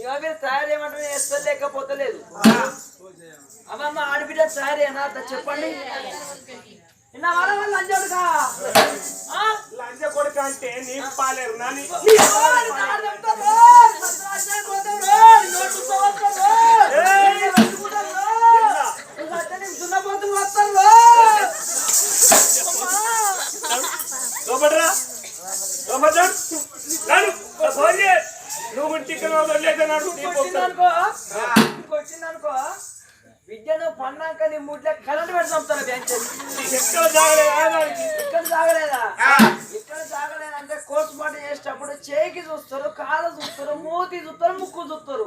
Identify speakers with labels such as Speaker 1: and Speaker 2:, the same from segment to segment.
Speaker 1: ఇక మీరు తయారు చేయమంటే ఎస్తా లేకపోతలేదు అమ్మమ్మ ఆడబిడ్డ తయారేనా చెప్పండి. నిన్న వాళ్ళ వాళ్ళు అంజడుగా
Speaker 2: లంజ కొడుక అంటే నీ పాలేరు నాని. ఫోన్ చేయ వదిలేదన్నాడు.
Speaker 1: వచ్చిందనుకో విద్యను పన్నాక నీ ముడ్లే కరెంట్ పెట్టి చంపుతారు బెంచెస్
Speaker 2: ఎక్కడ జాగలేదు? ఆగడానికి.
Speaker 1: ఇక్కడ సాగలేదా ఇక్కడ సాగలేదంటే కోర్సు మాట చేసేటప్పుడు చేయికి చూస్తారు కాలు చూస్తారు మూతి చూస్తారు ముక్కు చూస్తారు.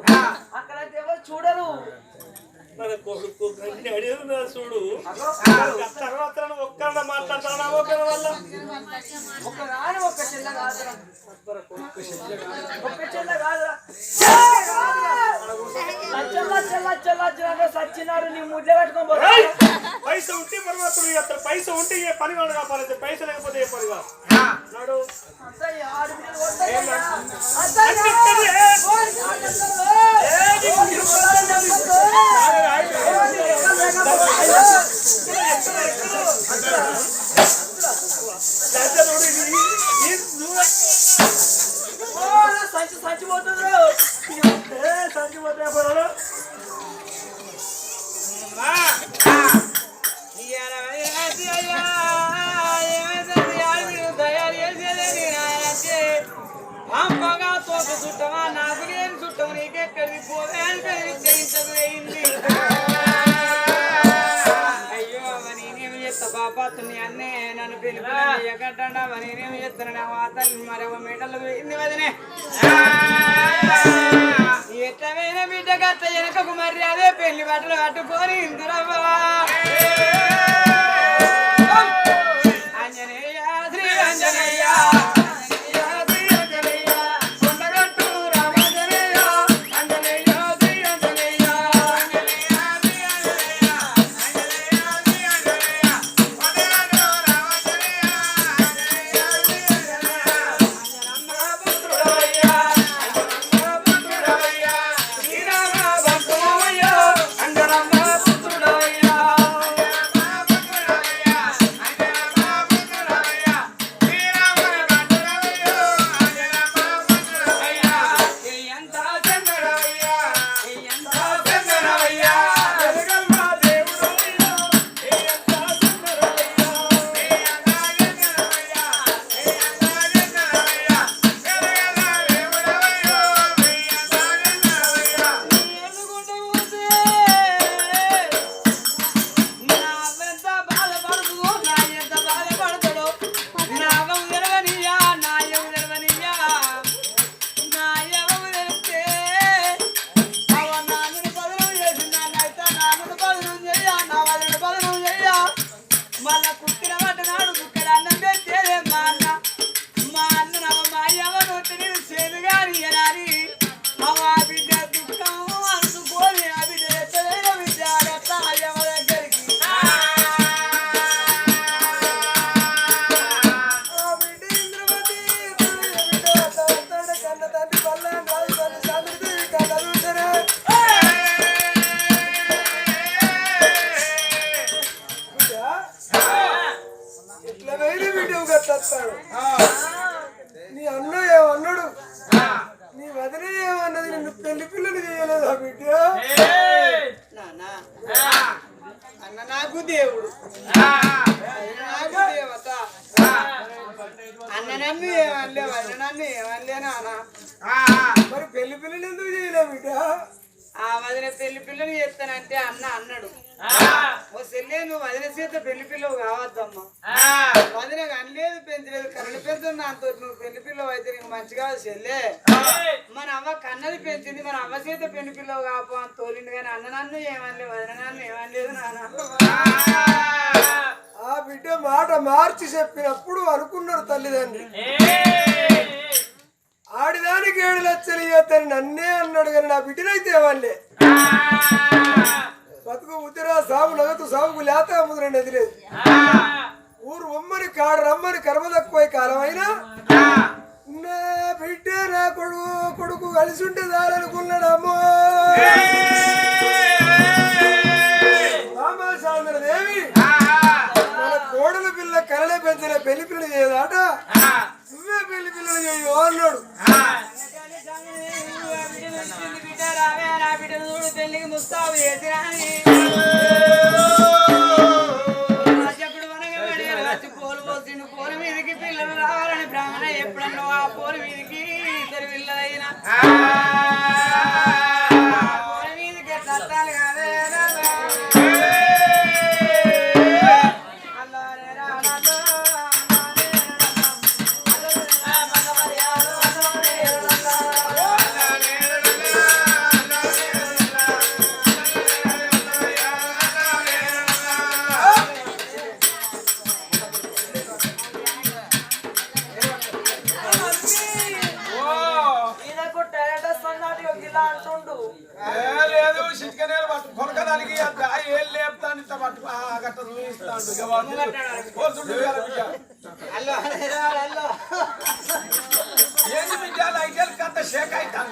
Speaker 1: అక్కడైతే ఎవరు చూడరు.
Speaker 2: మన కొడుకు గండి అడిగిన చూడు? తర్వాత ఒక్కరిన మాట్లాడతానా ఒకరి వల్ల?
Speaker 1: ఒక రాని ఒక్క చెల్ల కాదురా ఒక్క చెల్ల కాదురా లచ్చ లచ్చ లచ్చ అంటే సచ్చినారు నీ ముడ్లే కట్టుకొని పోతా
Speaker 2: ఏయ్! పైస ఉంటే పరమాత్మ అతను పైస ఉంటే ఏ పని వాడు కాపాలి పైస లేకపోతే ఏ పని కాదు. నాడు
Speaker 1: ఆడపిల్లలు కొడతాయ్యా.
Speaker 3: అయ్యో అన్నే నన్ను పిలిపి ఎక్కడండా మరి నేనేమి చేస్తాను నా వాతలు మరొక మీటర్లు పోయింది వదినే ఎట్లమైన బిడ్డ కట్ట వెనకకు మరి అదే పెళ్ళి బట్టలు కట్టుకొని ఇందురవ్వా ఇక్కడ కుక్కిన ఇక్కడ అన్నం పెట్టి నాకు దేవుడు నాకు దేవత అన్న నన్ను ఏమనలే వదిన నన్ను ఏమనలే నాన్న.
Speaker 4: మరి పెళ్ళి పిల్లని ఎందుకు చేయలే బిడ్డ?
Speaker 3: ఆ వదిన పెళ్ళి పిల్లని చేస్తానంటే అన్న అన్నాడు. ఓ సెల్లే నువ్వు వదిన చేత పెళ్ళి పిల్లవు కావద్దమ్మా. వదిన అనలేదు పెంచలేదు కన్నడి పెంచుతున్నా అంత నువ్వు పెళ్ళి పిల్లవు అయితే నీకు మంచిగా సెల్లే మన అవ్వ కన్నది పెంచింది మన అవ్వ చేత పెళ్ళి పిల్లవు కాపో అని తోలిండు కానీ అన్న నన్ను ఏమనలేదు వదిన నన్ను ఏమనలేదు నాన్న.
Speaker 4: ఆ. బిడ్డ మాట మార్చి చెప్పినప్పుడు అనుకున్నాడు తల్లిదండ్రి ఆడిదానికి ఏడు లక్షలు ఇవ్వని నన్నే అన్నాడు కానీ నా బిడ్డనైతే వాళ్ళే బతుకు ఉద్దిరా సాగు నగదు సాగుకు లేత ముద్రని ఎదిలేదు ఊరు ఉమ్మని కాడు రమ్మని కర్మ తక్కువ కాలం అయినా నా బిడ్డ నా కొడుకు కొడుకు కలిసి ఉంటే దారనుకున్నాడు అమ్మో. దేవి మన కోడల పిల్ల కరడే పెంచిన పెళ్ళి పిల్ల చేయదాట పిల్లి పిల్లలు చేయు
Speaker 3: వచ్చి పోలు పోసిండు పోలు మీదకి పిల్లలు రావాలని బ్రాహ్మణ ఎప్పుడన్నా ఆ. పోలు మీదకి ఇద్దరు పిల్లలైనా
Speaker 5: ఏం లేపుతాను ఇంత పట్టు గట్ట. ఏంది బిడ్డ. అంత షేక్ అవుతాను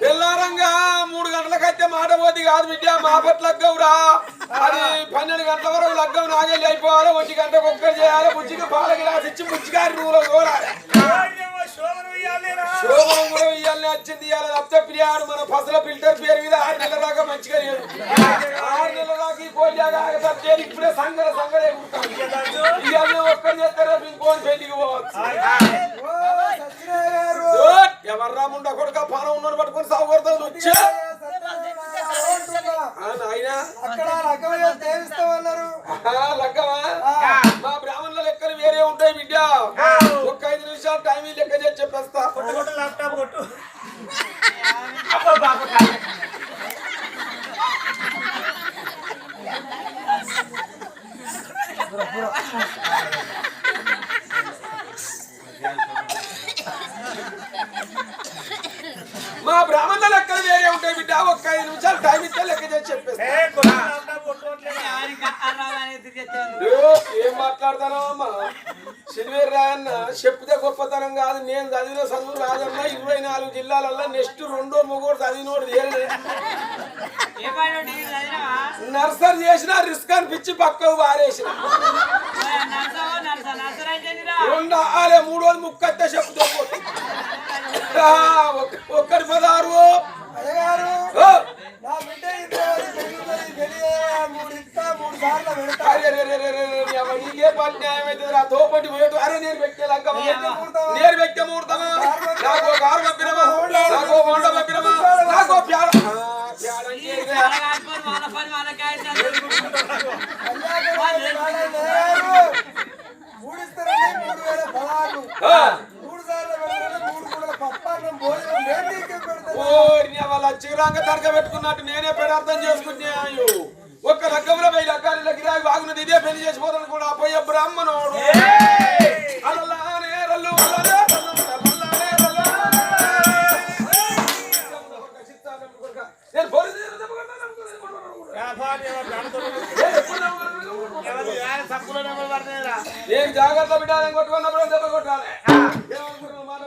Speaker 5: తెల్లారంగా మూడు గంటలకు అయితే మాట పోతే కాదు బిడ్డ మా పట్ల లగ్గవురా. అది పన్నెండు గంటల వరకు లగ్గం నాగేళ్ళు అయిపోవాలి ఒంటి గంటకు ఒక్కరు చేయాలి బుజ్జిగా పాల గిలాస్ ఇచ్చి బుజ్జిగారి రూలో చూడాలి వచ్చింది ఇవాళ లబ్ధ ప్రియాడు మన ఫసల ఫిల్టర్ పేరు మీద ఆరు నెలల దాకా మంచిగా లేదు ఆరు నెలల దాకా ఈ కోల్యాగా ఆగతారు ఇప్పుడే సంగర సంగరే ఇవాళ ఒక్కరు చేస్తారా? ఇంకోని పెళ్ళికి పోవచ్చు. ఎవర్రా ముండ కొడుక? పానం ఉన్నాడు పట్టుకొని సాగు వచ్చా బిడ్డ ఒక్క ఐదు నిమిషాలు టైం ఇస్తే లెక్క చేసి
Speaker 2: ఏం
Speaker 5: మాట్లాడతానమ్మా? సిల్వేర్ రాయన్న చెప్తే గొప్పతనం కాదు నేను చదివిన చదువు రాజన్న ఇరవై నాలుగు జిల్లాలల్లో నెక్స్ట్ రెండో మూగోడు చదివినోడు నర్సర్ చేసిన రిస్క్ అనిపించి పక్కకు వారేసిన రెండు ఆలే మూడోది ముక్కతే చెప్పుతో ఒక్కడి పదారు
Speaker 4: అయ్యగారు
Speaker 5: అరే నీకే పాలు న్యాయం అవుతుంది రా తోపటి పోయేటు అరే నేను పెట్టే లంక నేను జాగ్రత్త బిడ్డాలని కొట్టుకున్నప్పుడు దెబ్బ కొట్టాలి. మాట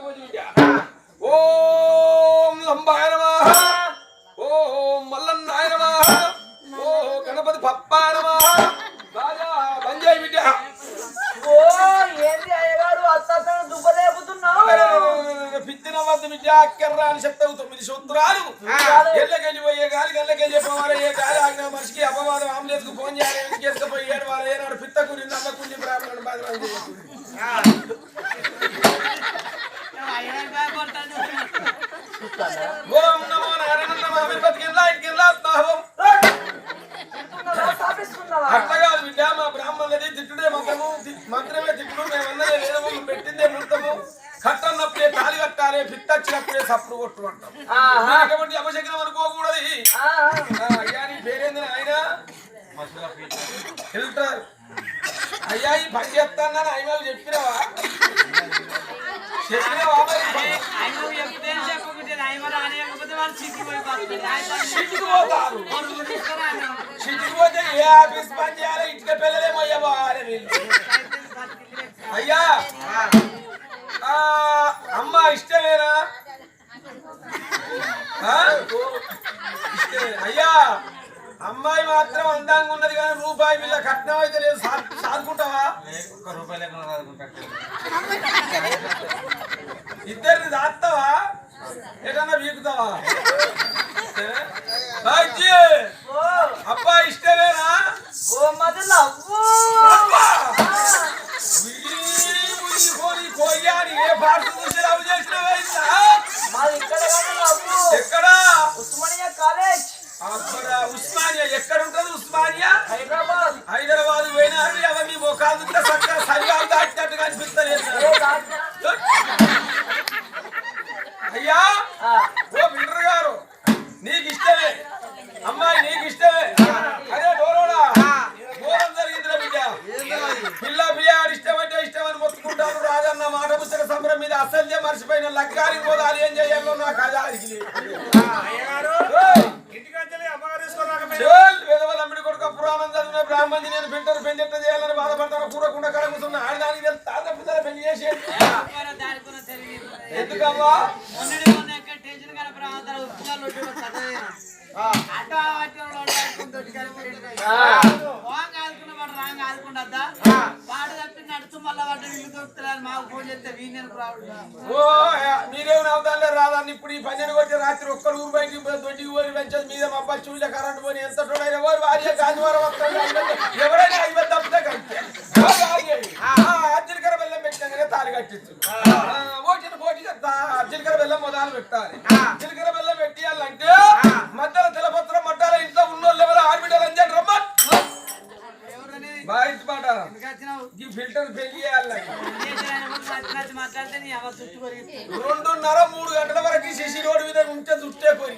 Speaker 5: ఓం లంబాయనమా ఓం మల్లన్నాయనమా ఓ గణపతి పప్పాయనమా పిత్తినవద్దు విద్య అక్కర్రా అని చెప్తావు తొమ్మిది సూత్రాలు. ఎల్లకెళ్ళిపోయే గాలి గల్లకెళ్ళే పవారయ్యే గాలి ఆగిన మనిషికి అపవాదం ఆమ్లెట్కు ఫోన్ చేయాలి ఎందుకేసుకుపోయి ఏడు వారు ఏనాడు పిత్త కురింది అమ్మ కుండి బ్రాహ్మణుడు బాధ ఓం నమో నారాయణ నమో అమీర్ బతికి కొట్టు అంటాం కాబట్టి అపశకనం అనుకోకూడదు అయ్యా నీ పేరేందని ఆయన ఫిల్టర్. అయ్యా ఈ పని చేస్తానని ఆయన చెప్పినావా? చెప్పినావా పోతారు. సిటీకి పోతే ఏ ఆఫీస్
Speaker 3: వాంగ్ ఆదుకున్న వాడు రాంగ్ ఆదుకుంటుందా మళ్ళా వాడు ఇల్లు మాకు ఫోన్ చేస్తే వీణ్యకు రావడం
Speaker 5: మీరేం అవుతాలే రాదని ఇప్పుడు ఈ పన్నెండు వచ్చే రాత్రి ఒక్కరు ఊరు బయట దొడ్డికి పోయి పెంచదు మీద మా అబ్బాయి చూడ కరెంట్ పోయి ఎంత ఎవరు వారి ఆదివారం వస్తారు ఎవరైనా ఇవ్వ తప్పితే జీలకర్ర బెల్లం పెట్టాక తాలి కట్టించు. ఓటిన పోటీ జీలకర్ర బెల్లం మొదలు పెట్టాలి. రెండున్నర మూడు గంటల వరకు శశి రోడ్డు మీద ఉంటే చుట్టే పోయి.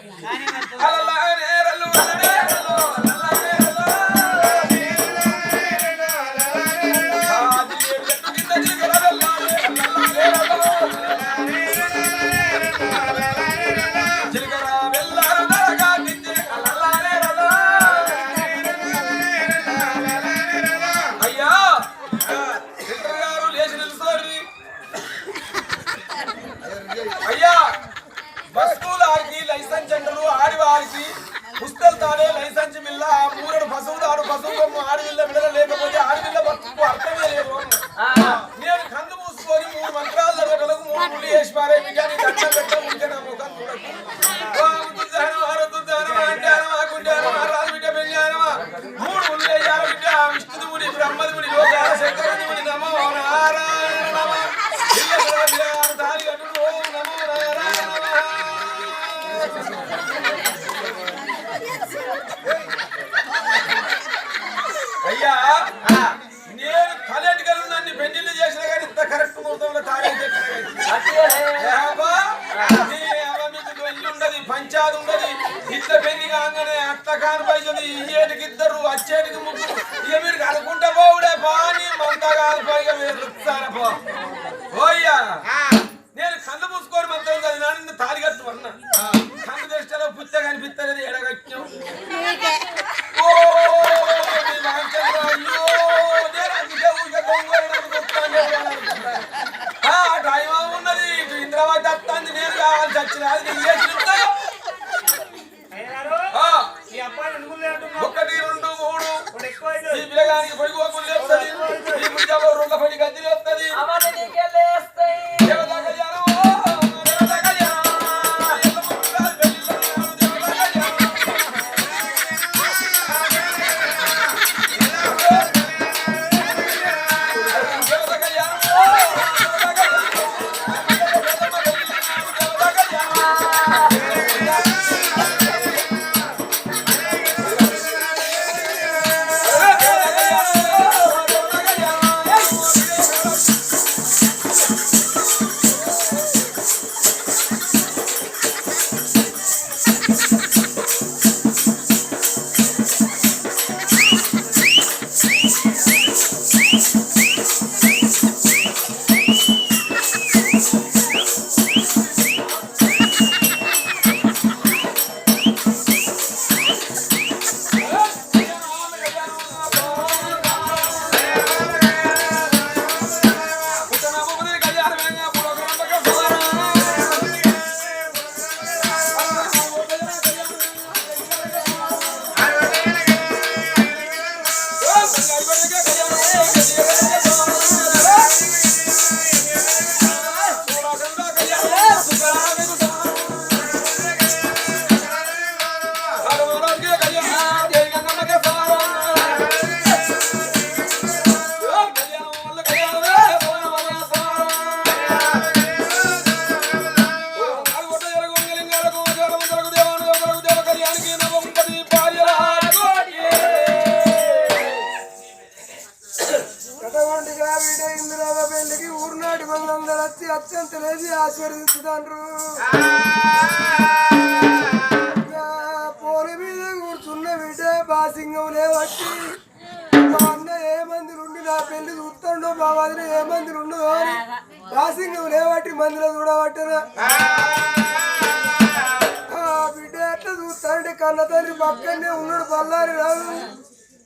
Speaker 4: వాళ్ళ తండ్రి పక్కనే ఉన్నాడు బల్లారి రాదు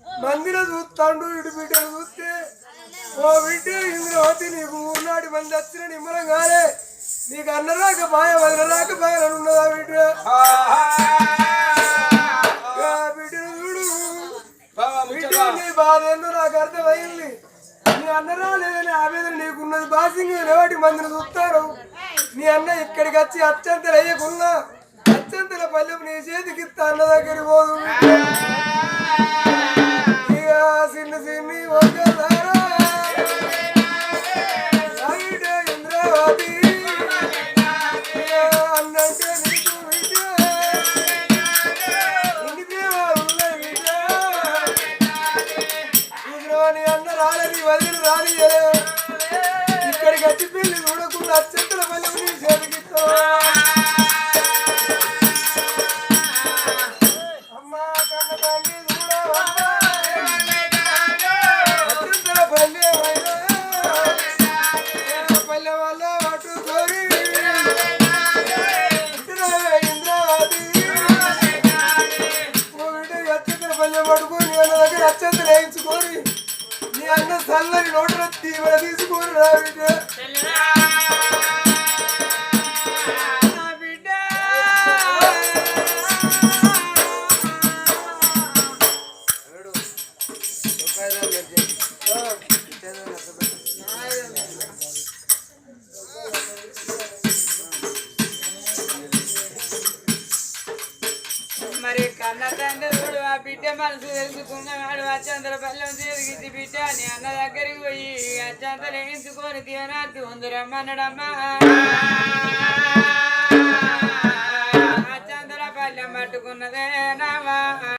Speaker 4: మందిలో చూస్తాడు ఇటు బిడ్డలు చూస్తే ఓ బిడ్డ ఇంద్రవతి నీకు ఊనాటి మంది వచ్చిన నిమ్మలం కాలే. నీకు అన్నరాక బాయ వదలరాక బాగా ఉన్నదా బిడ్డ?
Speaker 5: నీ
Speaker 4: బాధ ఏందో నీ నీకున్నది. బాసింగ్ నిలబడి మందిని చూస్తారు నీ అన్న ఇక్కడికి వచ్చి అత్యంత అయ్యకున్నా అత్యంతల పల్లెం నీ చేతికి తన్న దగ్గర పోదు. చిన్న చిన్ని ఒక నోటి తీవ్ర తీసుకుని
Speaker 3: రావిడ దివరాత్రి ఉందిరమ్మనడమ్మా